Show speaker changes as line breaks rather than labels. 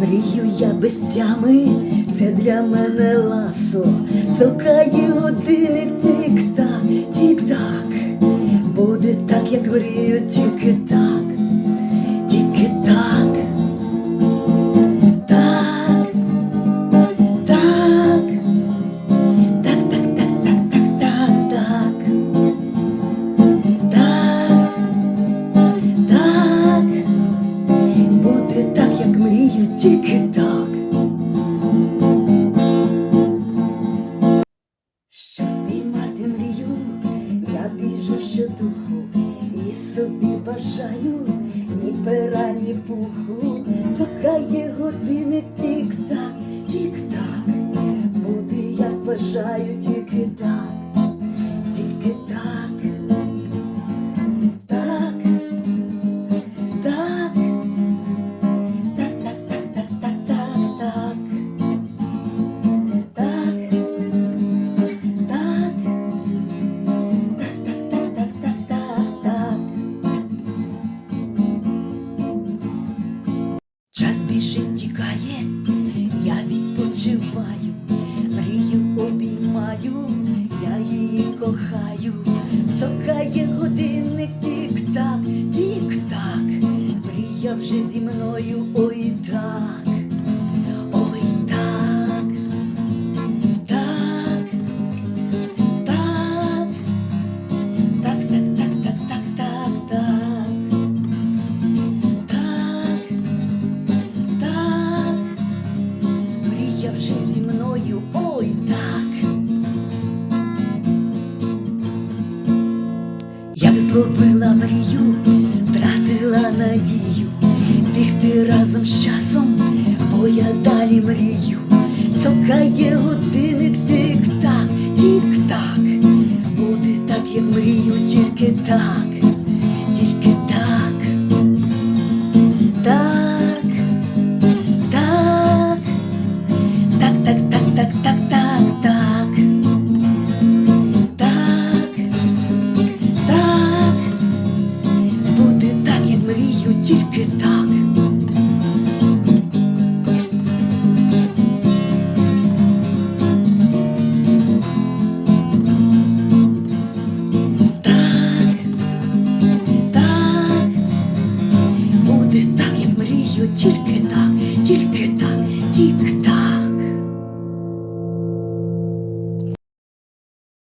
мрію я без тями, це для мене ласо, цокає годинник, тік-так, тік-так, буде так, як мрію, тільки так, собі бажаю ні пера, ні пуху. Цокає годинник, Час біжить, тікає, я відпочиваю, мрію обіймаю, я її кохаю, цокає годинник, тік-так, тік-так, мрія вже зі мною, ой так, зловила втратила надію, бігти разом з часом, бо я далі мрію, цокає годинник, тік-так, тік-так, буде так, як мрію, тільки так, Cierpię tak